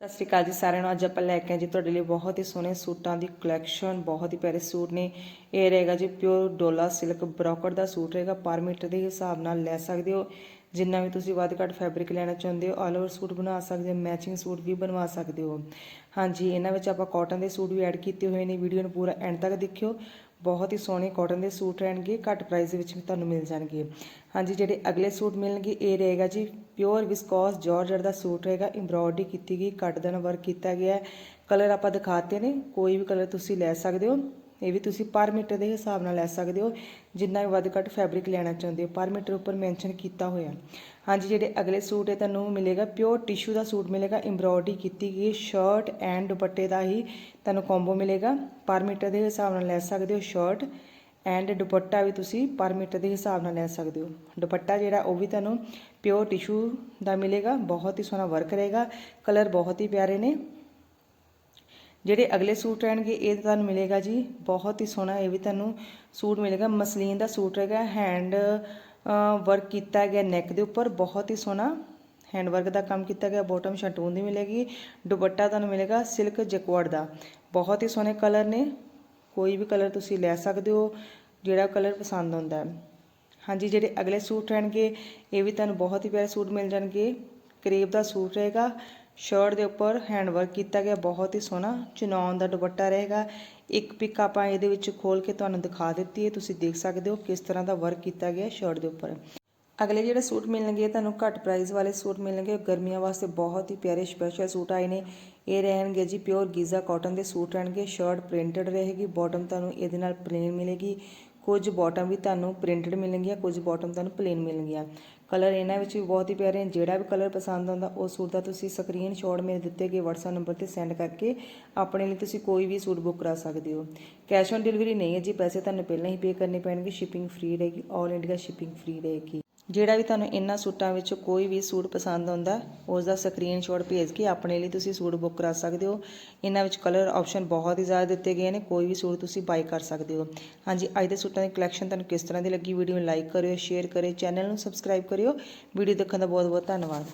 ਸਤਿ ਸ਼੍ਰੀ ਅਕਾਲ ਜੀ ਸਾਰਿਆਂ ਨੂੰ। ਅੱਜ ਆਪਾਂ ਲੈ ਕੇ ਆਏ ਜੀ ਤੁਹਾਡੇ ਲਈ ਬਹੁਤ ਹੀ ਸੋਹਣੇ ਸੂਟਾਂ ਦੀ ਕਲੈਕਸ਼ਨ ਬਹੁਤ ਹੀ ਪਿਆਰੇ ਸੂਟ ਨੇ। ਇਹ ਰਹੇਗਾ ਜੀ ਪਿਓਰ ਡੋਲਾ ਸਿਲਕ ਬ੍ਰੋਕਰ ਦਾ ਸੂਟ ਰਹੇਗਾ। ਪਰ ਮੀਟਰ ਦੇ ਹਿਸਾਬ ਨਾਲ ਲੈ ਸਕਦੇ ਹੋ। ਜਿੰਨਾ ਵੀ ਤੁਸੀਂ ਵੱਧ ਘੱਟ ਫੈਬਰਿਕ ਲੈਣਾ ਚਾਹੁੰਦੇ ਹੋ ਆਲ ਓਵਰ ਸੂਟ ਬਣਾ ਸਕਦੇ ਹੋ ਮੈਚਿੰਗ ਸੂਟ ਵੀ ਬਣਵਾ ਸਕਦੇ ਹੋ। ਹਾਂਜੀ, ਇਹਨਾਂ ਵਿੱਚ ਆਪਾਂ ਕਾਟਨ ਦੇ ਸੂਟ ਵੀ ਐਡ ਕੀਤੇ ਹੋਏ ਨੇ ਵੀਡੀਓ ਨੂੰ ਪੂਰਾ ਐਂਡ ਤੱਕ ਦੇਖਿਓ। ਬਹੁਤ ਹੀ ਸੋਹਣੇ ਕਾਟਨ ਦੇ ਸੂਟ ਰਹਿਣਗੇ, ਘੱਟ ਪ੍ਰਾਈਸ ਦੇ ਵਿੱਚ ਤੁਹਾਨੂੰ ਮਿਲ ਜਾਣਗੇ। ਹਾਂਜੀ, ਜਿਹੜੇ ਅਗਲੇ ਸੂਟ ਮਿਲਣਗੇ, ਇਹ ਰਹੇਗਾ ਜੀ ਪਿਓਰ ਵਿਸਕੋਸ ਜਾਰਜਟ ਦਾ ਸੂਟ ਰਹੇਗਾ ਐਮਬ੍ਰੋਇਡਰੀ ਕੀਤੀ ਗਈ ਕੱਟ ਕੱਟਦਨ ਵਰਕ ਕੀਤਾ ਗਿਆ। ਕਲਰ ਆਪਾਂ ਦਿਖਾਤੇ ਨੇ, ਕੋਈ ਵੀ ਕਲਰ ਤੁਸੀਂ ਲੈ ਸਕਦੇ ਹੋ। ਇਹ ਵੀ ਤੁਸੀਂ ਪਰ ਮੀਟਰ ਦੇ ਹਿਸਾਬ ਨਾਲ ਲੈ ਸਕਦੇ ਹੋ। ਜਿੰਨਾ ਵੀ ਵੱਧ ਘੱਟ ਫੈਬਰਿਕ ਲੈਣਾ ਚਾਹੁੰਦੇ ਹੋ, ਪਰ ਮੀਟਰ ਉੱਪਰ ਮੈਂਸ਼ਨ ਕੀਤਾ ਹੋਇਆ। ਹਾਂਜੀ, ਜਿਹੜੇ ਅਗਲੇ ਸੂਟ ਹੈ ਤੁਹਾਨੂੰ ਮਿਲੇਗਾ ਪਿਓਰ ਟਿਸ਼ੂ ਦਾ ਸੂਟ ਮਿਲੇਗਾ ਐਮਬ੍ਰੋਇਡਰੀ ਕੀਤੀ ਗਈ ਸ਼ਰਟ ਐਂਡ ਦੁਪੱਟੇ ਦਾ ਹੀ ਤੁਹਾਨੂੰ ਕੰਬੋ ਮਿਲੇਗਾ। ਪਰ ਮੀਟਰ ਦੇ ਹਿਸਾਬ ਨਾਲ ਲੈ ਸਕਦੇ ਹੋ ਸ਼ਰਟ ਐਂਡ ਦੁਪੱਟਾ ਵੀ ਤੁਸੀਂ ਪਰ ਮੀਟਰ ਦੇ ਹਿਸਾਬ ਨਾਲ ਲੈ ਸਕਦੇ ਹੋ। ਦੁਪੱਟਾ ਜਿਹੜਾ, ਉਹ ਵੀ ਤੁਹਾਨੂੰ ਪਿਓਰ ਟਿਸ਼ੂ ਦਾ ਮਿਲੇਗਾ, ਬਹੁਤ ਹੀ ਸੋਹਣਾ ਵਰਕ ਰਹੇਗਾ ਕਲਰ ਬਹੁਤ ਹੀ ਪਿਆਰੇ ਨੇ। ਜਿਹੜੇ ਅਗਲੇ ਸੂਟ ਰਹਿਣਗੇ, ਇਹ ਤੁਹਾਨੂੰ ਮਿਲੇਗਾ ਜੀ, ਬਹੁਤ ਹੀ ਸੋਹਣਾ, ਇਹ ਵੀ ਤੁਹਾਨੂੰ ਸੂਟ ਮਿਲੇਗਾ। ਮਸਲੀਨ ਦਾ ਸੂਟ ਹੈਗਾ ਹੈਂਡ ਵਰਕ ਕੀਤਾ ਗਿਆ ਨੈਕ ਦੇ ਉੱਪਰ, ਬਹੁਤ ਹੀ ਸੋਹਣਾ ਹੈਂਡ ਵਰਕ ਦਾ ਕੰਮ ਕੀਤਾ ਗਿਆ। ਬਾਟਮ ਸ਼ਟੂਨ ਦੀ ਮਿਲੇਗੀ, ਦੁਪੱਟਾ ਤੁਹਾਨੂੰ ਮਿਲੇਗਾ ਸਿਲਕ ਜੈਕਵਾਰਡ ਦਾ। ਬਹੁਤ ਹੀ ਸੋਹਣੇ ਕਲਰ ਨੇ, ਕੋਈ ਵੀ ਕਲਰ ਤੁਸੀਂ ਲੈ ਸਕਦੇ ਹੋ, ਜਿਹੜਾ ਕਲਰ ਪਸੰਦ ਆਉਂਦਾ ਹੈ। ਹਾਂਜੀ, ਜਿਹੜੇ ਅਗਲੇ ਸੂਟ ਰਹਿਣਗੇ, ਇਹ ਵੀ ਤੁਹਾਨੂੰ ਬਹੁਤ ਹੀ ਪਿਆਰੇ ਸੂਟ ਮਿਲ ਜਾਣਗੇ। ਕਰੇਬ ਦਾ ਸੂਟ ਰਹੇਗਾ। ਸ਼ਰਟ ਦੇ ਉੱਪਰ ਹੈਂਡ ਵਰਕ ਕੀਤਾ ਗਿਆ, ਬਹੁਤ ਹੀ ਸੋਹਣਾ ਚੁਨੌਨ ਦਾ ਦੁਪੱਟਾ ਰਹੇਗਾ। ਇੱਕ ਪਿਕ ਆਪਾਂ ਇਹਦੇ ਵਿੱਚ ਖੋਲ ਕੇ ਤੁਹਾਨੂੰ ਦਿਖਾ ਦਿੱਤੀ ਹੈ, ਤੁਸੀਂ ਦੇਖ ਸਕਦੇ ਹੋ ਕਿਸ ਤਰ੍ਹਾਂ ਦਾ ਵਰਕ ਕੀਤਾ ਗਿਆ ਸ਼ਰਟ ਦੇ ਉੱਪਰ। ਅਗਲੇ ਜਿਹੜੇ ਸੂਟ ਮਿਲਣਗੇ, ਤੁਹਾਨੂੰ ਘੱਟ ਪ੍ਰਾਈਸ ਵਾਲੇ ਸੂਟ ਮਿਲਣਗੇ। ਗਰਮੀਆਂ ਵਾਸਤੇ ਬਹੁਤ ਹੀ ਪਿਆਰੇ ਸਪੈਸ਼ਲ ਸੂਟ ਆਏ ਨੇ। ਇਹ ਰਹਿਣਗੇ ਜੀ ਪਿਓਰ ਗੀਜ਼ਾ ਕਾਟਨ ਦੇ ਸੂਟ ਰਹਿਣਗੇ ਸ਼ਰਟ ਪ੍ਰਿੰਟਡ ਰਹੇਗੀ ਬਾਟਮ ਤੁਹਾਨੂੰ ਇਹਦੇ ਨਾਲ ਪਲੇਨ ਮਿਲੇਗੀ। ਕੁਝ ਬਾਟਮ ਵੀ ਤੁਹਾਨੂੰ ਪ੍ਰਿੰਟਡ ਮਿਲਣਗੀਆਂ, ਕੁਝ ਬਾਟਮ ਤੁਹਾਨੂੰ ਪਲੇਨ ਮਿਲਣਗੀਆਂ। ਕਲਰ ਇਹਨਾਂ ਵਿੱਚ ਵੀ ਬਹੁਤ ਹੀ ਪਿਆਰੇ ਨੇ। ਜਿਹੜਾ ਵੀ ਕਲਰ ਪਸੰਦ ਆਉਂਦਾ, ਉਹ ਸੂਟ ਦਾ ਤੁਸੀਂ ਸਕਰੀਨਸ਼ਾਟ ਮੇਰੇ ਦਿੱਤੇ ਗਏ WhatsApp ਨੰਬਰ ਤੇ ਸੈਂਡ ਕਰਕੇ ਆਪਣੇ ਲਈ ਤੁਸੀਂ ਕੋਈ ਵੀ ਸੂਟ ਬੁੱਕ ਕਰਾ ਸਕਦੇ ਹੋ। ਕੈਸ਼ ਔਨ ਡਿਲੀਵਰੀ ਨਹੀਂ ਹੈ ਜੀ, ਪੈਸੇ ਤੁਹਾਨੂੰ ਪਹਿਲਾਂ ਹੀ ਪੇ ਕਰਨੇ ਪੈਣਗੇ ਸ਼ਿਪਿੰਗ ਫ੍ਰੀ ਰਹੇਗੀ 올 ਇੰਡੀਆ ਸ਼ਿਪਿੰਗ ਫ੍ਰੀ ਰਹੇਗੀ। ਜਿਹੜਾ ਵੀ ਤੁਹਾਨੂੰ ਇਹਨਾਂ ਸੂਟਾਂ ਵਿੱਚੋਂ ਕੋਈ ਵੀ ਸੂਟ ਪਸੰਦ ਆਉਂਦਾ ਉਸ ਦਾ ਸਕਰੀਨਸ਼ਾਟ ਭੇਜ ਕੇ ਆਪਣੇ ਲਈ ਤੁਸੀਂ ਸੂਟ ਬੁੱਕ ਕਰਾ ਸਕਦੇ ਹੋ। ਇਹਨਾਂ ਵਿੱਚ ਕਲਰ ਆਪਸ਼ਨ ਬਹੁਤ ਹੀ ਜ਼ਿਆਦਾ ਦਿੱਤੇ ਗਏ ਨੇ, ਕੋਈ ਵੀ ਸੂਟ ਤੁਸੀਂ ਬਾਈ ਕਰ ਸਕਦੇ ਹੋ। ਹਾਂਜੀ, ਅੱਜ ਦੇ ਸੂਟਾਂ ਦੀ ਕਲੈਕਸ਼ਨ ਤੁਹਾਨੂੰ ਕਿਸ ਤਰ੍ਹਾਂ ਦੀ ਲੱਗੀ? ਵੀਡੀਓ ਨੂੰ ਲਾਈਕ ਕਰਿਓ ਸ਼ੇਅਰ ਕਰਿਓ ਚੈਨਲ ਨੂੰ ਸਬਸਕ੍ਰਾਈਬ ਕਰਿਓ। ਵੀਡੀਓ ਦੇਖਣ ਦਾ ਬਹੁਤ ਬਹੁਤ ਧੰਨਵਾਦ।